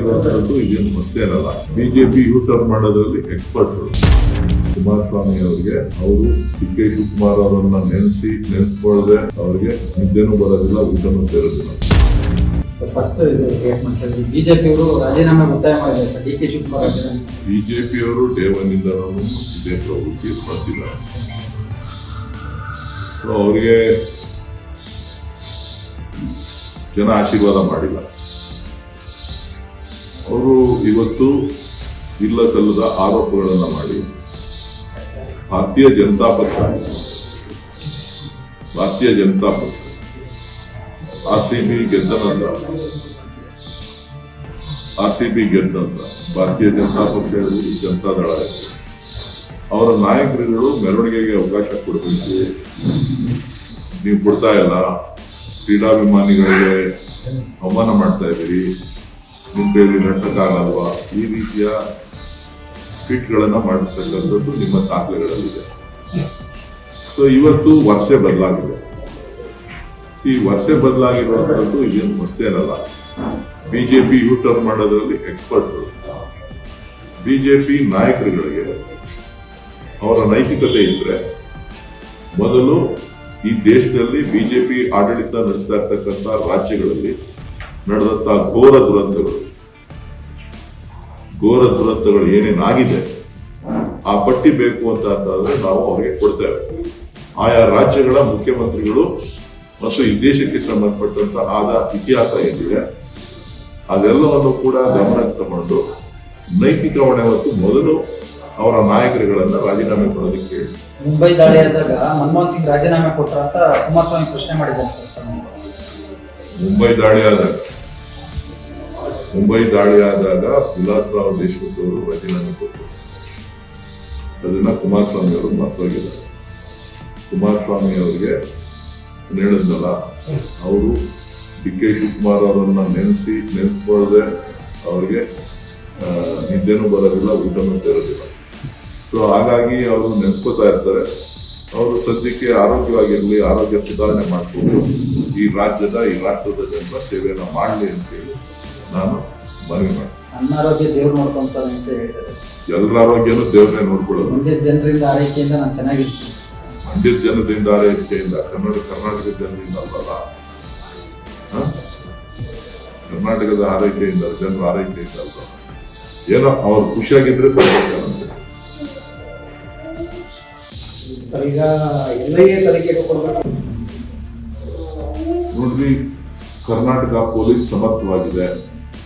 ಇದೇನು ಮಸ್ತೇನಲ್ಲ BJP U turn ಮಾಡೋದ್ರಲ್ಲಿ ಎಕ್ಸ್ಪರ್ಟ್ ಕುಮಾರಸ್ವಾಮಿ ಅವರಿಗೆ ಅವರು ಡಿ ಕೆ ಶಿವಕುಮಾರ್ ಅವರನ್ನ ನೆನೆಸಿ ನೆನೆಸ್ಕೊಳ್ಳದೆ ಅವರಿಗೆ ನಿದ್ದೆನೂ ಬರೋದಿಲ್ಲ ಊಟನೂ ಸೇರೋದಿಲ್ಲ. ಫಸ್ಟ್ ಬಿಜೆಪಿ ಅವರು ರಾಜೀನಾಮೆ ಒತ್ತಾಯ ಮಾಡಿದ್ದಾರೆ ಡಿ ಕೆ ಶಿವಕುಮಾರ್ ಬಿಜೆಪಿಯವರು ಡೇ ಒನ್ ಇದೇ ಪ್ರವೃತ್ತಿ ಸೊ ಅವರಿಗೆ ಜನ ಆಶೀರ್ವಾದ ಮಾಡಿಲ್ಲ. ಅವರು ಇವತ್ತು ಇಲ್ಲ ಸಲ್ಲದ ಆರೋಪಗಳನ್ನು ಮಾಡಿ ಭಾರತೀಯ ಜನತಾ ಪಕ್ಷ, ಭಾರತೀಯ ಜನತಾ ಪಕ್ಷ, ಆರ್ ಸಿ ಬಿ ಗೆದ್ದ ನಂತರ ಆರ್ ಸಿ ಬಿ ಗೆದ್ದ ಭಾರತೀಯ ಜನತಾ ಪಕ್ಷ ಜನತಾ ದಳ ಇರ್ಬೋದು. ಅವರ ನಾಯಕರುಗಳು ಮೆರವಣಿಗೆಗೆ ಅವಕಾಶ ಕೊಡಬೇಕು ನೀವು ಕೊಡ್ತಾ ಇಲ್ಲ, ಕ್ರೀಡಾಭಿಮಾನಿಗಳಿಗೆ ಅವಮಾನ ಮಾಡ್ತಾ ಇದ್ದೀರಿ ನಿಮ್ಮ ನಟಕ್ಕಾಗಲ್ವಾ ಈ ರೀತಿಯ ಟ್ವೀಟ್ಗಳನ್ನ ಮಾಡಿರ್ತಕ್ಕಂಥದ್ದು ನಿಮ್ಮ ದಾಖಲೆಗಳಲ್ಲಿದೆ. ಸೊ ಇವತ್ತು ವರ್ಷ ಬದಲಾಗಿದೆ. ಈ ವರ್ಷ ಬದಲಾಗಿರುವಂತದ್ದು ಇದೇನು ಮಸ್ತೇನಲ್ಲ ಬಿಜೆಪಿ ಯೂ ಟರ್ನ್ ಮಾಡೋದ್ರಲ್ಲಿ ಎಕ್ಸ್ಪರ್ಟ್ ಬಿಜೆಪಿ ನಾಯಕರುಗಳಿಗೆ ಅವರ ನೈತಿಕತೆ ಇದ್ರೆ ಮೊದಲು ಈ ದೇಶದಲ್ಲಿ ಬಿಜೆಪಿ ಆಡಳಿತ ನಡೆಸ್ತಾ ಇರ್ತಕ್ಕಂಥ ರಾಜ್ಯಗಳಲ್ಲಿ ನಡೆದಂತ ಘೋರ ದುರಂತಗಳು. ಘೋರ ದುರಂತಗಳು ಏನೇನಾಗಿದೆ ಆ ಪಟ್ಟಿ ಬೇಕು ಅಂತ ಅಂತಂದ್ರೆ ನಾವು ಅವರಿಗೆ ಕೊಡ್ತೇವೆ. ಆಯಾ ರಾಜ್ಯಗಳ ಮುಖ್ಯಮಂತ್ರಿಗಳು ಮತ್ತು ಈ ದೇಶಕ್ಕೆ ಸಂಬಂಧಪಟ್ಟಂತ ಆದ ಇತಿಹಾಸ ಏನಿದೆ, ಅದೆಲ್ಲವನ್ನು ಕೂಡ ಗಮನಕ್ಕೆ ತಗೊಂಡು ನೈತಿಕ ಹೊಣೆ ಹೊತ್ತು ಮೊದಲು ಅವರ ನಾಯಕರುಗಳನ್ನ ರಾಜೀನಾಮೆ ಕೊಡೋದಕ್ಕೆ ಮುಂಬೈ ದಾಳಿ ಆದಾಗ ಮನಮೋಹನ್ ಸಿಂಗ್ ರಾಜೀನಾಮೆ ಕೊಟ್ಟರು ಅಂತ ಕುಮಾರಸ್ವಾಮಿ ಪ್ರಶ್ನೆ ಮಾಡಿದ್ದಾರೆ ಮುಂಬೈ ದಾಳಿ ಆದಾಗ ಮುಂಬೈ ದಾಳಿ ಆದಾಗ ವಿಲಾಸರಾವ್ ದೇಶಮುಖ್ ಅವರು ರಾಜೀನಾಮೆ ಕೊಟ್ಟರು. ಅದನ್ನ ಕುಮಾರಸ್ವಾಮಿ ಅವರು ಮರ್ತೋಗಿದ್ದಾರೆ ಕುಮಾರಸ್ವಾಮಿ ಅವರಿಗೆ ಹೇಳಿದ್ನಲ್ಲ, ಅವರು ಡಿ ಕೆ ಶಿವಕುಮಾರ್ ಅವರನ್ನ ನೆನೆಸಿ ನೆನೆಸ್ಕೊಳ್ಳದೆ ಅವರಿಗೆ ನಿದ್ದೆನೂ ಬರೋದಿಲ್ಲ, ಊಟನೂ ಸೇರೋದಿಲ್ಲ. ಸೊ ಹಾಗಾಗಿ ಅವರು ನೆನೆಸ್ಕೋತಾ ಇರ್ತಾರೆ. ಅವರು ಸದ್ಯಕ್ಕೆ ಆರೋಗ್ಯವಾಗಿರಲಿ, ಆರೋಗ್ಯ ಸುಧಾರಣೆ ಮಾಡಿಕೊಂಡು ಈ ರಾಜ್ಯದ ಈ ರಾಷ್ಟ್ರದ ಜನರ ಸೇವೆಯನ್ನು ಮಾಡಲಿ ಅಂತೇಳಿ ನಾನು ಮನವಿ ಮಾಡ್ತೀನಿ. ಅನಾರೋಗ್ಯ ದೇವ್ರು ನೋಡ್ಕೊಂತಾರೆ ಅಂತ ಹೇಳ್ತಾರೆ. ಎಲ್ಲರ ಆರೋಗ್ಯನು ದೇವ್ರನ್ನೇ ನೋಡ್ಕೊಳ್ಳೋದು. ಜನರಿಂದ ಆರೈಕೆಯಿಂದ ನಾನು ಚೆನ್ನಾಗಿರ್ತೀನಿ. ಮಂಡ್ಯದ ಜನರಿಂದ ಆರೈಕೆಯಿಂದ ಕನ್ನಡ ಕರ್ನಾಟಕದ ಜನರಿಂದ ಅಲ್ಲಲ್ಲ. ಹ? ಕರ್ನಾಟಕದ ಆರೈಕೆಯಿಂದ ಜನರ ಆರೈಕೆಯಿಂದ ಅಲ್ಲ. ಏನೋ ಅವ್ರು ಖುಷಿಯಾಗಿದ್ರೆ ಸಾಕಾಗುತ್ತೆ. ಸರ್ ಈಗ ಎಲ್ಲೇ ತನಿಖೆಗೆ ಕೊಡಬೇಕು? ನೋಡ್ರಿ ಕರ್ನಾಟಕ ಪೊಲೀಸ್ ಸಮರ್ಥವಾಗಿದೆ.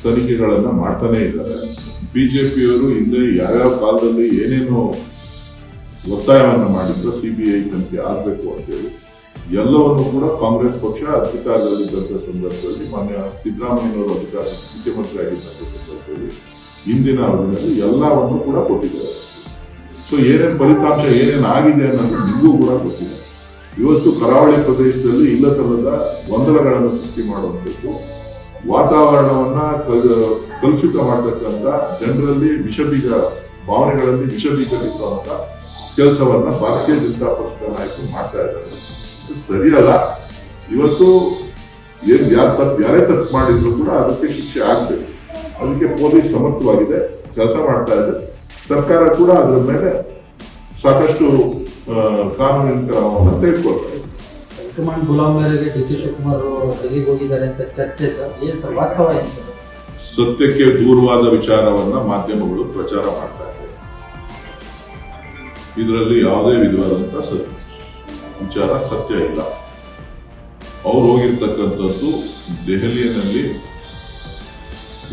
ತನಿಖೆಗಳನ್ನು ಮಾಡ್ತಾನೆ ಇದ್ದಾರೆ. ಬಿಜೆಪಿಯವರು ಹಿಂದೆ ಯಾವ್ಯಾವ ಕಾಲದಲ್ಲಿ ಏನೇನು ಒತ್ತಾಯವನ್ನು ಮಾಡಿದ್ರು, ಸಿಬಿಐ ತನಿಖೆ ಆಗಬೇಕು ಅಂತೇಳಿ. ಎಲ್ಲವನ್ನು ಕೂಡ ಕಾಂಗ್ರೆಸ್ ಪಕ್ಷ ಅಧಿಕಾರದಲ್ಲಿದ್ದಂಥ ಸಂದರ್ಭದಲ್ಲಿ ಮಾನ್ಯ ಸಿದ್ದರಾಮಯ್ಯನವರು ಅಧಿಕಾರ ಮುಖ್ಯಮಂತ್ರಿ ಆಗಿದ್ದಂಥ ಸಂದರ್ಭದಲ್ಲಿ ಹಿಂದಿನ ಅವಧಿಯಲ್ಲಿ ಎಲ್ಲವನ್ನು ಕೂಡ ಕೊಟ್ಟಿದ್ದಾರೆ. ಸೊ ಏನೇನು ಫಲಿತಾಂಶ, ಏನೇನು ಆಗಿದೆ ಅನ್ನೋದು ನಿಮಗೂ ಕೂಡ ಗೊತ್ತಿದೆ ಇವತ್ತು ಕರಾವಳಿ ಪ್ರದೇಶದಲ್ಲಿ ಇಲ್ಲ ಸಲದ ಗೊಂದಲಗಳನ್ನು ಸೃಷ್ಟಿ ಮಾಡುವಂಥದ್ದು. ವಾತಾವರಣವನ್ನ ಕಲ್- ಕಲುಷಿತ ಮಾಡತಕ್ಕಂಥ ಜನರಲ್ಲಿ ವಿಷಬೀಜ ಭಾವನೆಗಳಲ್ಲಿ ವಿಷಬೀಜ ಬಿತ್ತುವಂತ ಕೆಲಸವನ್ನ ಭಾರತೀಯ ಜನತಾ ಪಕ್ಷದ ನಾಯಕರು ಮಾಡ್ತಾ ಇದ್ದಾರೆ. ಇದು ಸರಿಯಲ್ಲ ಇವತ್ತು ಏನ್ ಯಾರು ತಪ್ಪು ಯಾರೇ ತಪ್ಪು ಮಾಡಿದ್ರು ಕೂಡ ಅದಕ್ಕೆ ಶಿಕ್ಷೆ ಆಗ್ಬೇಕು. ಅದಕ್ಕೆ ಪೊಲೀಸ್ ಸಮರ್ಥವಾಗಿದೆ. ಕೆಲಸ ಮಾಡ್ತಾ ಇದೆ. ಸರ್ಕಾರ ಕೂಡ ಅದರ ಮೇಲೆ ಸಾಕಷ್ಟು ಕಾನೂನಿನ ಕ್ರಮವನ್ನು ತೆಗೆದುಕೊಳ್ತಾರೆ ಹೈಕಮಾಂಡ್ ಗುಲಾಮ್ ಮೇರೆಗೆ ಡಿ ಕೆ ಶಿವಕುಮಾರ್ ಡೆಲ್ಲಿಗೆ ಹೋಗಿದ್ದಾರೆ ಅಂತ ಚರ್ಚೆ ಸರ್. ವಾಸ್ತವ ಏನು ಸತ್ಯಕ್ಕೆ ದೂರವಾದ ವಿಚಾರವನ್ನ ಮಾಧ್ಯಮಗಳು ಪ್ರಚಾರ ಮಾಡ್ತಾ ಇದೆ ಇದರಲ್ಲಿ ಯಾವುದೇ ವಿಧವಾದಂತಹ ಸತ್ಯ ವಿಚಾರ ಸತ್ಯ ಇಲ್ಲ. ಅವ್ರು ಹೋಗಿರ್ತಕ್ಕಂಥದ್ದು ದೆಹಲಿಯಲ್ಲಿ.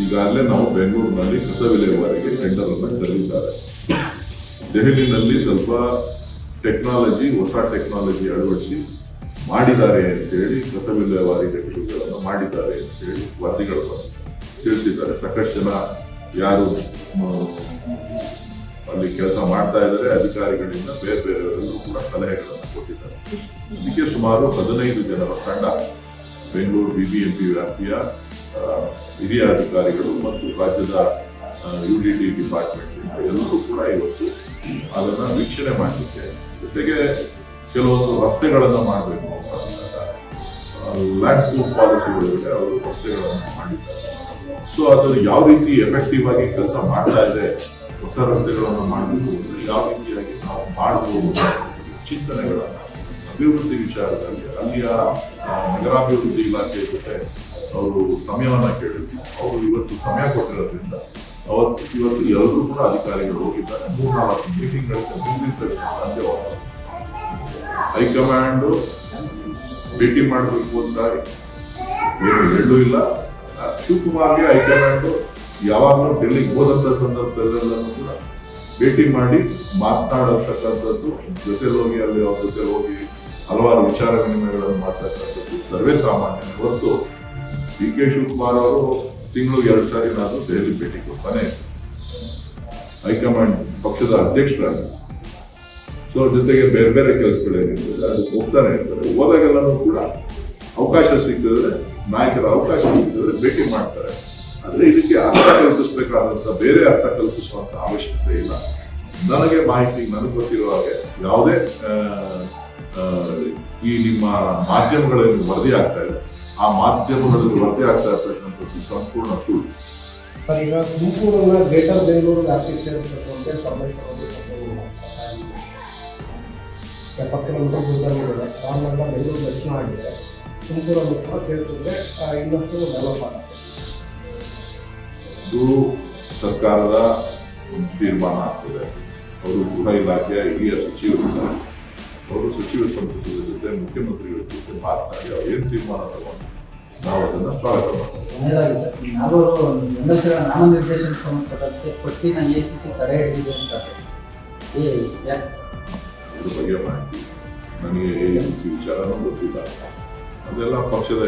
ಈಗಾಗಲೇ ನಾವು ಬೆಂಗಳೂರಿನಲ್ಲಿ ಕಸ ವಿಲೇವಾರಿಗೆ ಟೆಂಡರ್ ಅನ್ನ ಕರೆದಿದ್ದಾರೆ ದೆಹಲಿನಲ್ಲಿ ಸ್ವಲ್ಪ ಟೆಕ್ನಾಲಜಿ ಹೊಸ ಟೆಕ್ನಾಲಜಿ ಅಳವಡಿಸಿ ಮಾಡಿದ್ದಾರೆ ಅಂತೇಳಿ ಕಸವಿಲ್ಲವಾರಿ ಘಟಕಗಳನ್ನು ಮಾಡಿದ್ದಾರೆ ಅಂತೇಳಿ ವರದಿಗಳು. ತಿಳಿಸಿದ್ದಾರೆ ಸಾಕಷ್ಟು ಜನ ಯಾರು ಅಲ್ಲಿ ಕೆಲಸ ಮಾಡ್ತಾ ಇದ್ದಾರೆ, ಅಧಿಕಾರಿಗಳಿಂದ ಬೇರೆ ಬೇರೆಯವರೆಲ್ಲರೂ ಕೂಡ ಸಲಹೆಗಳನ್ನು ಕೊಟ್ಟಿದ್ದಾರೆ ಇದಕ್ಕೆ ಸುಮಾರು ಹದಿನೈದು ಜನರ ತಂಡ ಬೆಂಗಳೂರು ಬಿಬಿಎಂಪಿ ವ್ಯಾಪ್ತಿಯ ಹಿರಿಯ ಅಧಿಕಾರಿಗಳು ಮತ್ತು ರಾಜ್ಯದ ಯು ಡಿ ಡಿ ಡಿಪಾರ್ಟ್ಮೆಂಟ್ ಎಲ್ಲರೂ ಕೂಡ ಇವತ್ತು ಅದನ್ನ ವೀಕ್ಷಣೆ ಮಾಡಲಿಕ್ಕೆ ಜೊತೆಗೆ ಕೆಲವೊಂದು ರಸ್ತೆಗಳನ್ನು ಮಾಡಬೇಕು. ಲ್ಯಾಂಡ್ ಪೂಲ್ ಪಾಲಿಸಿಗಳಿವೆ ಅವರು ರಸ್ತೆಗಳನ್ನು ಮಾಡಿದ್ದಾರೆ. ಸೊ ಅದನ್ನು ಯಾವ ರೀತಿ ಎಫೆಕ್ಟಿವ್ ಆಗಿ ಕೆಲಸ ಮಾಡ್ತಾ ಇದೆ, ಹೊಸ ರಸ್ತೆಗಳನ್ನು ಮಾಡಬೇಕು ಯಾವ ರೀತಿಯಾಗಿ ನಾವು ಮಾಡಬಹುದು ಚಿಂತನೆಗಳನ್ನು ಅಭಿವೃದ್ಧಿ ವಿಚಾರದಲ್ಲಿ ಅಲ್ಲಿಯ ನಗರಾಭಿವೃದ್ಧಿ ಇಲಾಖೆ ಜೊತೆ ಅವರು ಸಮಯವನ್ನ ಕೇಳಿದ್ರು. ಅವರು ಇವತ್ತು ಸಮಯ ಕೊಟ್ಟಿರೋದ್ರಿಂದ ಅವತ್ತು, ಇವತ್ತು ಎಲ್ಲರೂ ಕೂಡ ಅಧಿಕಾರಿಗಳು ಹೋಗಿದ್ದಾರೆ. ಮೂರ್ನಾಲ್ಕು ಸಂಜೆ ವಾಪಸ್ ಹೈಕಮಾಂಡ್ ಭೇಟಿ ಮಾಡಬೇಕು ಅಂತ ಏನು ಹೇಳೂ ಇಲ್ಲ. ಶಿವಕುಮಾರ್ಗೆ ಹೈಕಮಾಂಡ್ ಯಾವಾಗಲೂ ಡೆಲ್ಲಿಗೆ ಹೋದಂತ ಸಂದರ್ಭದಲ್ಲೆಲ್ಲನೂ ಕೂಡ ಭೇಟಿ ಮಾಡಿ ಮಾತನಾಡತಕ್ಕಂಥದ್ದು ಜೊತೆಲಿ ಹೋಗಿ ಅಲ್ಲಿ ಅವ್ರ ಜೊತೆ ಹೋಗಿ ಹಲವಾರು ವಿಚಾರ ವಿನಿಮಯಗಳನ್ನು ಮಾಡ್ತಕ್ಕಂಥದ್ದು ಸರ್ವೇ ಸಾಮಾನ್ಯ ಹೊರತು ಡಿ ಕೆ ಶಿವಕುಮಾರ್ ಅವರು ತಿಂಗಳು ಎರಡು ಸಾರಿ ನಾನು ದೆಹಲಿ ಭೇಟಿ ಕೊಡ್ತಾನೆ ಹೈಕಮಾಂಡ್ ಪಕ್ಷದ ಅಧ್ಯಕ್ಷರಾಗಿ. ಸೊ ಜೊತೆಗೆ ಬೇರೆ ಬೇರೆ ಕೆಲಸಗಳೇನಿರ್ತದೆ ಅದಕ್ಕೆ ಹೋಗ್ತಾನೆ ಇರ್ತಾರೆ ಹೋದಾಗೆಲ್ಲನೂ ಕೂಡ ಅವಕಾಶ ಸಿಕ್ಕಿದ್ರೆ, ನಾಯಕರ ಅವಕಾಶ ಸಿಕ್ಕಿದ್ರೆ ಭೇಟಿ ಮಾಡ್ತಾರೆ. ಆದರೆ ಇದಕ್ಕೆ ಅರ್ಥ ಕಲ್ಪಿಸಬೇಕಾದಂಥ, ಬೇರೆ ಅರ್ಥ ಕಲ್ಪಿಸುವಂಥ ಅವಶ್ಯಕತೆ ಇಲ್ಲ. ನನಗೆ ಮಾಹಿತಿ, ನನಗೆ ಗೊತ್ತಿರುವ ಹಾಗೆ ಯಾವುದೇ ಈ ನಿಮ್ಮ ಮಾಧ್ಯಮಗಳಲ್ಲಿ ವರದಿ ಆಗ್ತಾ ಇದೆ. ಆ ಮಾಧ್ಯಮಗಳಲ್ಲಿ ವರದಿ ಆಗ್ತಾ ಇರ್ತಕ್ಕಂಥದ್ದು ಸಂಪೂರ್ಣ ಸುಳ್ಳು. ಸರ್, ಈಗ ತುಮಕೂರನ್ನ ಗ್ರೇಟರ್ ಬೆಂಗಳೂರು ವ್ಯಾಪ್ತಿ ಸೇರಿಸಬೇಕು ಅಂತ ಪರಮೇಶ್ವರ್. ಎಪ್ಪತ್ತು ಕಿಲೋಮೀಟರ್ ದೂರದಲ್ಲಿದೆ ರಾಮನಗರ ಬೆಂಗಳೂರು ದಕ್ಷಿಣ ಆಗಿದೆ ತುಮಕೂರನ್ನು ಕೂಡ ಸೇರಿಸಿದ್ರೆ ಇನ್ನಷ್ಟು ಡೆವಲಪ್ ಆಗುತ್ತೆ. ಇದು ಸರ್ಕಾರದ ತೀರ್ಮಾನ ಆಗ್ತದೆ. ಅವರು ಗೃಹ ಇಲಾಖೆಯ ಹಿರಿಯ ಸಚಿವರು. ಅವರು ಸಚಿವ ಸಂಪುಟದ ಜೊತೆ ಮುಖ್ಯಮಂತ್ರಿಗಳ ಜೊತೆ ಮಾತನಾಡಿ ಅವ್ರು ಏನು ತೀರ್ಮಾನ ತಗೊಂಡು ನಾವು ಅದನ್ನ ಸ್ವಾಗತ ಮಾಡ್ತೀವಿ ನಾಲ್ವರು ನಾಮನಿರ್ದೇಶನ ಸಂಬಂಧಪಟ್ಟಂತೆ ಪಟ್ಟಿನ ಎ ಸಿ ಸಿ ತಡೆ ಹಿಡಿದಿದೆ ಅಂತ ಏ ಯಾಕೆ ಇದ್ರ ಬಗ್ಗೆ ಮಾಹಿತಿ. ನನಗೆ ಎ ಸಿ ವಿಚಾರನೂ ಗೊತ್ತಿಲ್ಲ. ಅದೆಲ್ಲ ಪಕ್ಷದ